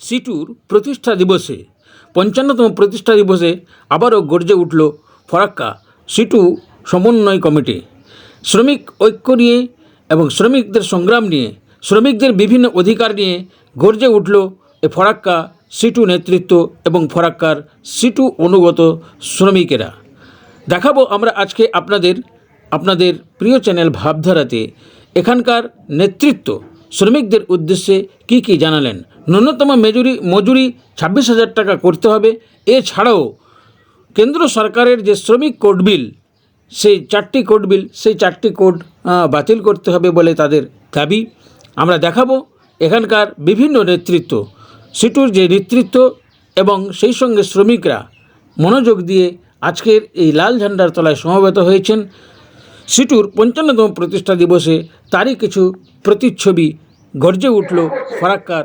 সিটুর প্রতিষ্ঠা দিবসে, পঞ্চান্নতম প্রতিষ্ঠা দিবসে আবারও গর্জে উঠল ফরাক্কা সিটু সমন্বয় কমিটি। শ্রমিক ঐক্য নিয়ে এবং শ্রমিকদের সংগ্রাম নিয়ে, শ্রমিকদের বিভিন্ন অধিকার নিয়ে গর্জে উঠল এ ফরাক্কা সিটু নেতৃত্ব এবং ফরাক্কার সিটু অনুগত শ্রমিকেরা। দেখাবো আমরা আজকে আপনাদের আপনাদের প্রিয় চ্যানেল ভাবধারাতে এখানকার নেতৃত্ব, শ্রমিকদের উদ্দেশ্যে কি কি জানালেন। ন্যূনতম মজুরি মজুরি ছাব্বিশ হাজার টাকা করতে হবে। এছাড়াও কেন্দ্র সরকারের যে শ্রমিক কোড বিল, সেই চারটি কোড বিল, সেই চারটি কোড বাতিল করতে হবে বলে তাদের দাবি। আমরা দেখাবো এখানকার বিভিন্ন নেতৃত্ব, সিটুর যে নেতৃত্ব এবং সেই সঙ্গে শ্রমিকরা মনোযোগ দিয়ে আজকের এই লাল ঝান্ডার তলায় সমবেত হয়েছেন। সিটুর পঞ্চান্নতম প্রতিষ্ঠা দিবসে তারই কিছু প্রতিচ্ছবি গর্জে উঠল ফরাক্কার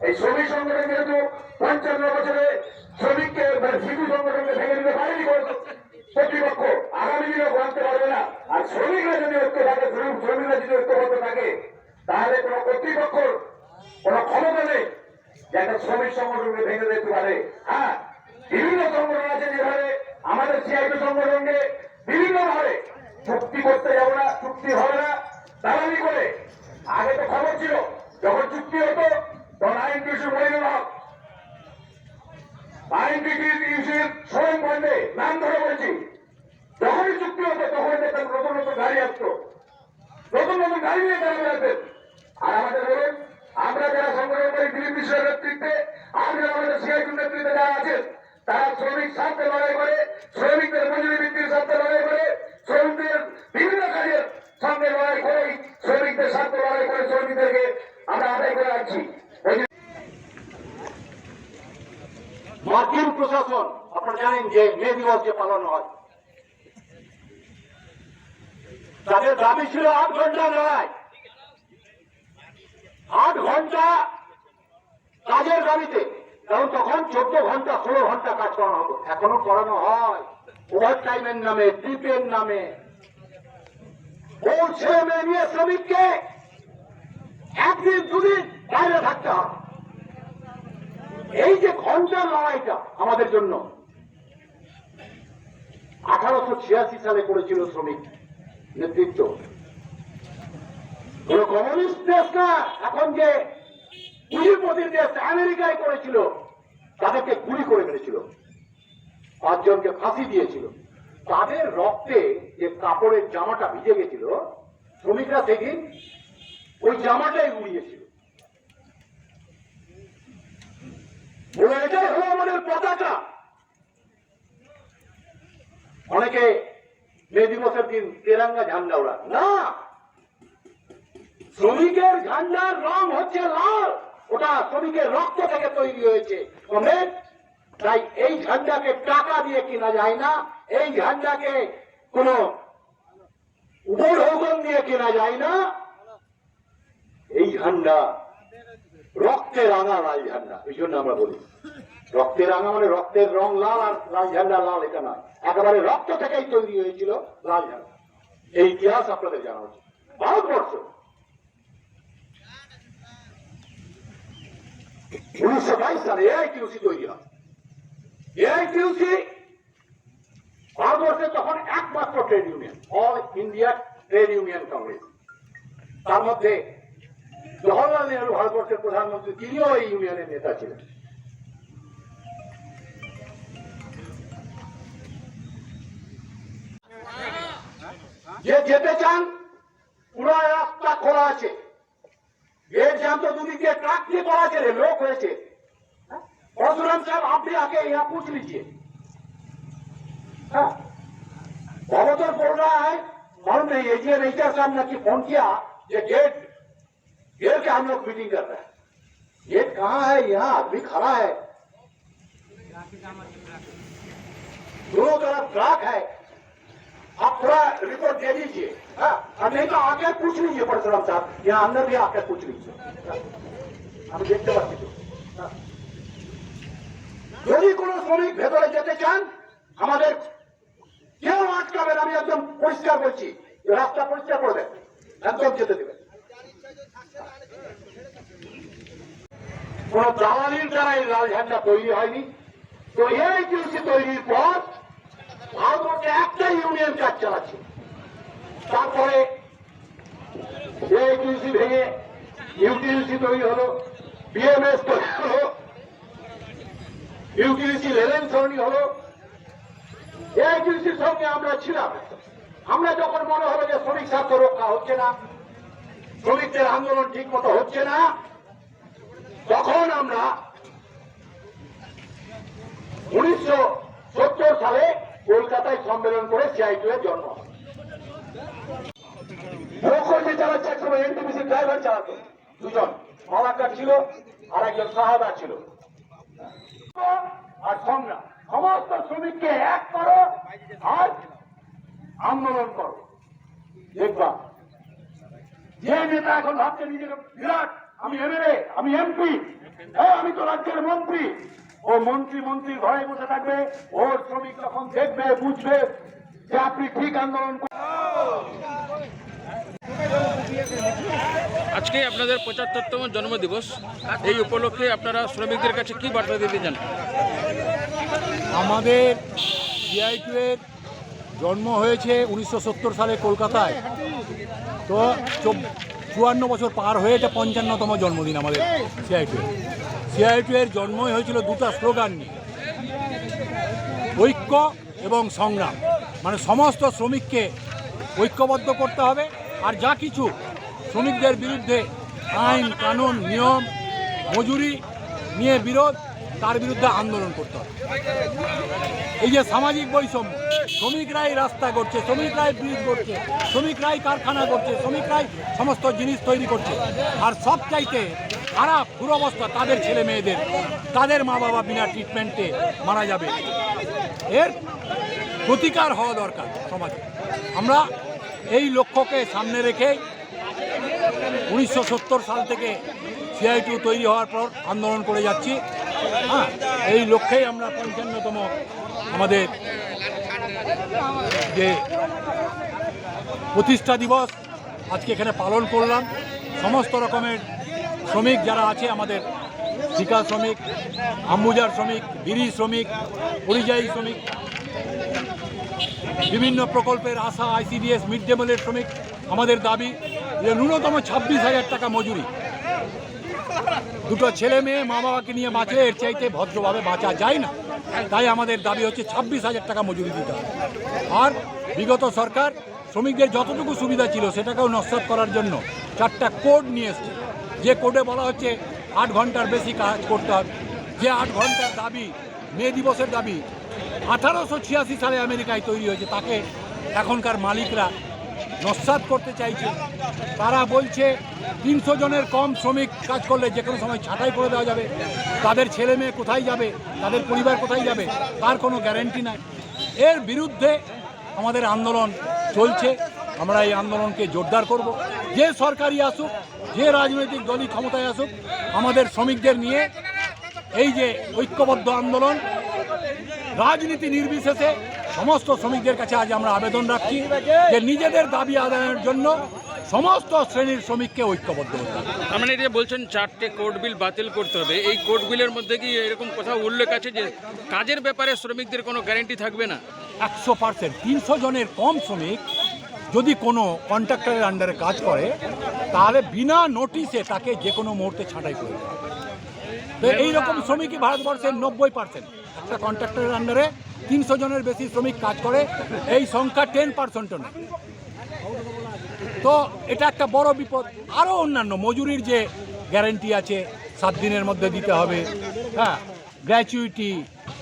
এই শ্রমিক সংগঠন যেহেতু পঞ্চান্ন বছরে শ্রমিককে মানে শিশু সংগঠনকে ভেঙে দিতে পারেনি কর্তৃপক্ষ আগামী দিনেও মানতে পারবে না। আর শ্রমিকরা যদি ঐক্য থাকে শ্রমিক- শ্রমিকরা যদি ঐক্যবদ্ধ থাকে, তাহলে কোনো কর্তৃপক্ষর কোনো ক্ষমতা নেই যে একটা শ্রমিক সংগঠনকে ভেঙে দিতে পারে। হ্যাঁ বিভিন্ন সংগঠন আছে যেভাবে আমাদের সিআইপি সংগঠনকে বিভিন্ন ভাবে চুক্তি করতে যাব না, চুক্তি হবে না, দালালি করে। আগে তো খবর ছিল, যখন চুক্তি হতো তখন আইন কিছু মহিলা হক আইন ইউসির শ্রম বন্ধে নাম ধরে বলছি। যখনই চুক্তি হতো তখনই দেখতাম নতুন নতুন গাড়ি আসতো। নতুন নতুন গাড়ি নিয়ে তারা বেড়াতেন আর আমাদের বলুন, আমরা যারা সংগঠন করি দিলীপ মিশ্রের নেতৃত্বে, আর যারা আমাদের সিআইটির নেতৃত্বে যারা আছেন, তারা শ্রমিক স্বার্থে লড়াই করে শ্রমিকদের মজুরি বৃদ্ধির স্বার্থে লড়াই করে শ্রমিকদের বিভিন্ন কাজের সঙ্গে লড়াই করেই শ্রমিকদের স্বার্থে লড়াই করে শ্রমিকদেরকে আমরা আদায় করে রাখছি ওই যে মার্কিন প্রশাসন আপনারা জানেন যে মে দিবস যে পালন হয় তাদের দাবি ছিল আট ঘণ্টা লড়াই। আট ঘণ্টা কাজের দাবিতে কারণ তখন চোদ্দ ঘণ্টা, ষোলো ঘণ্টা কাজ করানো হতো। এখনও করানো হয়। ওভার টাইমের নামে ট্রিপের নামে। ওর ছেলে মেয়ে নিয়ে শ্রমিককে একদিন, দুদিন বাইরে থাকতে হয় এই যে ঘণ্টার লড়াইটা আমাদের জন্য, আঠারোশো ছিয়াশি সালে করেছিল শ্রমিক নেতৃত্ব। কোন কমিউনিস্ট দেশ না এখন যে পুঁজিপতির দেশ আমেরিকায় করেছিল, তাদেরকে গুলি করে মেরেছিল পাঁচজনকে ফাঁসি দিয়েছিল। তাদের রক্তে যে কাপড়ের জামাটা ভিজে গেছিল, শ্রমিকরা সেদিন ওই জামাটাই উড়িয়েছিল। বলে এটাই হলো আমাদের পতাকা। অনেকে মে দিবসের দিন তেরাঙ্গা ঝান্ডা ওড়া না! শ্রমিকের ঝান্ডার রং হচ্ছে লাল। ওটা শ্রমিকের রক্ত থেকে তৈরি হয়েছে। তাই এই ঝান্ডাকে টাকা দিয়ে কেনা যায় না। এই ঝান্ডাকে কোন উপঢৌকন দিয়ে কেনা যায় না। এই ঝান্ডা রক্তে রাঙা লাল ঝান্ডা। এই জন্য আমরা বলি রক্তে রাঙা মানে রক্তের রং লাল আর লাল ঝান্ডা লাল, এটা নয়। একেবারে রক্ত থেকেই তৈরি হয়েছিল লাল ঝান্ডা। এই ইতিহাস আপনাদের জানা উচিত। ভারতবর্ষ উনিশশো বাইশ সালে এআইটিউসি তৈরি হয় এআইটিউসি ভারতবর্ষের তখন একমাত্র trade union all India trade union congress তার মধ্যে জওয়াহরলাল নেহরু ভারতবর্ষের প্রধানমন্ত্রী তিনিও এই ইউনিয়নের নেতা ছিলেন যে যেতে চান পুরো রাস্তা খোলা আছে গেট জ্যাম तो दूरी के ट्रक भी करा के लोग হয়েছে परशुराम साहब आप भी आके यहाँ पूछ लीजिए हाँ। बहुत बोल रहा है मालूम नहीं एजीए रईचा साहब ने की फोन किया ये गेट घेर के हम लोग मीटिंग कर रहे हैं गेट कहाँ है यहाँ आदमी खड़ा है दोनों तरफ ट्रक है आप थोड़ा रिपोर्ट दे दीजिए हाँ? और नहीं तो आके पूछ लीजिए परशुराम साहब यहाँ अंदर भी आके पूछ लीजिए हाँ? আমি দেখতে পাচ্ছি তো হ্যাঁ। যদি কোনো শ্রমিক ভেতরে যেতে চান আমাদের কেউ আটকাবেন আমি একদম পরিষ্কার বলছি রাস্তা পরিষ্কার করে দেন একদম যেতে দেবেন কোন দালালির দ্বারা এই লাল ঝান্ডা তৈরি হয়নি তো এই টিউসি তৈরির পর ভারতবর্ষে একটা ইউনিয়ন কাজ চালাচ্ছে তারপরে এই টিউসি ভেঙে ইউটিলিসি তৈরি হলো বিএমএস তৈরি হলো ইউটিলিসি লেভেন সরণি হলো। এই টিউসির সঙ্গে আমরা ছিলাম। আমরা যখন মনে হলো যে শ্রমিক স্বার্থ রক্ষা হচ্ছে না, শ্রমিকদের আন্দোলন ঠিক মতো হচ্ছে না, তখন আমরা উনিশশো সত্তর সালে কলকাতায় সম্মেলন করে সিআইটু এর জন্ম। হয়। মুখ্যমন্ত্রী চালাচ্ছে একসময় এনটিপিসি ড্রাইভার চালাতো। দুজন। মালাকার ছিল আর একজন সাহাদা ছিল। আর সংগ্রাম। সমস্ত শ্রমিককে এক করো, আর আন্দোলন করো। দেখবা, যে নেতা এখন ভাবছে নিজেকে বিরাট, আমি এমএলএ আমি এমপি আমি তো রাজ্যের মন্ত্রী। ও মন্ত্রী মন্ত্রী ঘরে বসে থাকবে ওর শ্রমিক যখন দেখবে বুঝবে যে আপনি ঠিক আন্দোলন। আজকে আপনাদের পঁচাত্তরতম জন্মদিবস এই উপলক্ষে আপনারা শ্রমিকদের কাছে কি বার্তা দিতে চান আমাদের সিআইটু এর জন্ম হয়েছে উনিশশো সত্তর সালে কলকাতায় তো চুয়ান্ন বছর পার হয়ে এটা পঞ্চান্নতম জন্মদিন আমাদের সিআইটু সিআইটু এর জন্মই হয়েছিল দুটো স্লোগান নিয়ে। ঐক্য এবং সংগ্রাম। মানে সমস্ত শ্রমিককে ঐক্যবদ্ধ করতে হবে আর যা কিছু শ্রমিকদের বিরুদ্ধে আইন, কানুন, নিয়ম, মজুরি নিয়ে বিরোধ, তার বিরুদ্ধে আন্দোলন করতে হবে। এই যে সামাজিক বৈষম্য শ্রমিকরাই রাস্তা করছে, শ্রমিকরাই ব্রিজ করছে, শ্রমিকরাই কারখানা করছে, শ্রমিকরাই সমস্ত জিনিস তৈরি করছে। আর সব চাইতে খারাপ দুরবস্থা তাদের ছেলে মেয়েদের। তাদের মা বাবা বিনা ট্রিটমেন্টে মারা যাবে। এর প্রতিকার হওয়া দরকার সমাজে। আমরা এই লক্ষ্যকে সামনে রেখে উনিশশো সত্তর সাল থেকে সিআইটু তৈরি হওয়ার পর আন্দোলন করে যাচ্ছি। হ্যাঁ এই লক্ষ্যেই আমরা পঞ্চান্নতম আমাদের যে প্রতিষ্ঠা দিবস আজকে এখানে পালন করলাম। সমস্ত রকমের শ্রমিক যারা আছে, আমাদের ঠিকা শ্রমিক আম্বুজার শ্রমিক, বিড়ি শ্রমিক, পরিযায়ী শ্রমিক, বিভিন্ন প্রকল্পের আশা, আইসিডিএস, মিড ডে মিলের শ্রমিক, আমাদের দাবি যে ন্যূনতম ছাব্বিশ হাজার টাকা মজুরি। দুটো ছেলে মেয়ে মা বাবাকে নিয়ে বাঁচে এর চাইতে ভদ্রভাবে বাঁচা যায় না। তাই আমাদের দাবি হচ্ছে ছাব্বিশ হাজার টাকা মজুরি দিতে হবে। আর বিগত সরকার শ্রমিকদের যতটুকু সুবিধা ছিল সেটাকেও নস্বাত করার জন্য চারটা কোড নিয়ে এসছে। যে কোডে বলা হচ্ছে আট ঘণ্টার বেশি কাজ করতে হবে। যে আট ঘণ্টার দাবি, মে দিবসের দাবি, আঠারোশো ছিয়াশি সালে আমেরিকায় তৈরি হয়েছে, তাকে এখনকার মালিকরা নস্বাত করতে চাইছে। তারা বলছে, তিনশো জনের কম শ্রমিক কাজ করলে যে কোনো সময় ছাঁটাই করে দেওয়া যাবে। তাদের ছেলে মেয়ে কোথায় যাবে? তাদের পরিবার কোথায় যাবে? তার কোনো গ্যারেন্টি নাই। এর বিরুদ্ধে আমাদের আন্দোলন চলছে। আমরা এই আন্দোলনকে জোরদার করব। যে সরকারি আসুক, যে রাজনৈতিক দলই ক্ষমতায় আসুক, আমাদের শ্রমিকদের নিয়ে এই যে ঐক্যবদ্ধ আন্দোলন, রাজনীতি নির্বিশেষে সমস্ত শ্রমিকদের কাছে আজ আমরা আবেদন রাখছি যে নিজেদের দাবি আদায়ের জন্য সমস্ত শ্রেণির শ্রমিককে ঐক্যবদ্ধ হতে হবে। তার মানে এটা বলছেন চারটে কোর্ট বিল বাতিল করতে হবে এই কোর্ট বিলের মধ্যে কি এরকম কথা উল্লেখ আছে যে কাজের ব্যাপারে শ্রমিকদের কোনো গ্যারেন্টি থাকবে না? একশো পার্সেন্ট তিনশো জনের কম শ্রমিক যদি কোনো কন্ট্রাক্টরের আন্ডারে কাজ করে তাহলে বিনা নোটিশে তাকে যে কোনো মুহূর্তে ছাঁটাই করে দেওয়া। এইরকম শ্রমিকই ভারতবর্ষের নব্বই পার্সেন্ট। একটা কন্ট্রাক্টরের আন্ডারে তিনশো জনের বেশি শ্রমিক কাজ করে, এই সংখ্যা টেন পার্সেন্টও নেই তো এটা একটা বড় বিপদ। আরও অন্যান্য মজুরির যে গ্যারেন্টি আছে, সাত দিনের মধ্যে দিতে হবে। হ্যাঁ গ্র্যাচুইটি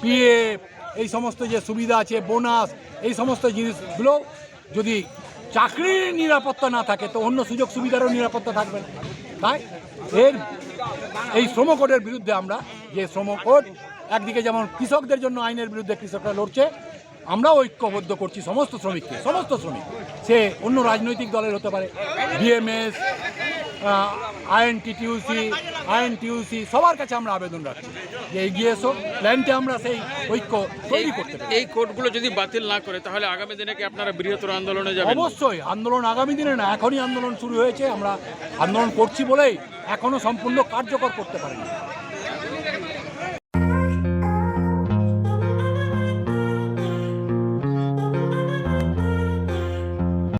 পিএফ এই সমস্ত যে সুবিধা আছে বোনাস এই সমস্ত জিনিসগুলো যদি চাকরির নিরাপত্তা না থাকে, তো অন্য সুযোগ সুবিধারও নিরাপত্তা থাকবে না। তাই এর, এই শ্রম কোডের বিরুদ্ধে আমরা যে শ্রম কোড একদিকে যেমন কৃষকদের জন্য আইনের বিরুদ্ধে কৃষকরা লড়ছে আমরাও ঐক্যবদ্ধ করছি সমস্ত শ্রমিককে সমস্ত শ্রমিক। সে অন্য রাজনৈতিক দলের হতে পারে বিএমএস আইএনটিটিউসি আইএনটিউসি সবার কাছে আমরা আবেদন রাখছি যে এগিয়ে এসো প্ল্যানটে আমরা সেই ঐক্য তৈরি করতে পারি এই কোর্টগুলো যদি বাতিল না করে তাহলে আগামী দিনে কি আপনারা বৃহত্তর আন্দোলনে যাবেন? অবশ্যই আন্দোলন আগামী দিনে না এখনই আন্দোলন শুরু হয়েছে আমরা আন্দোলন করছি বলেই এখনও সম্পূর্ণ কার্যকর করতে পারিনি।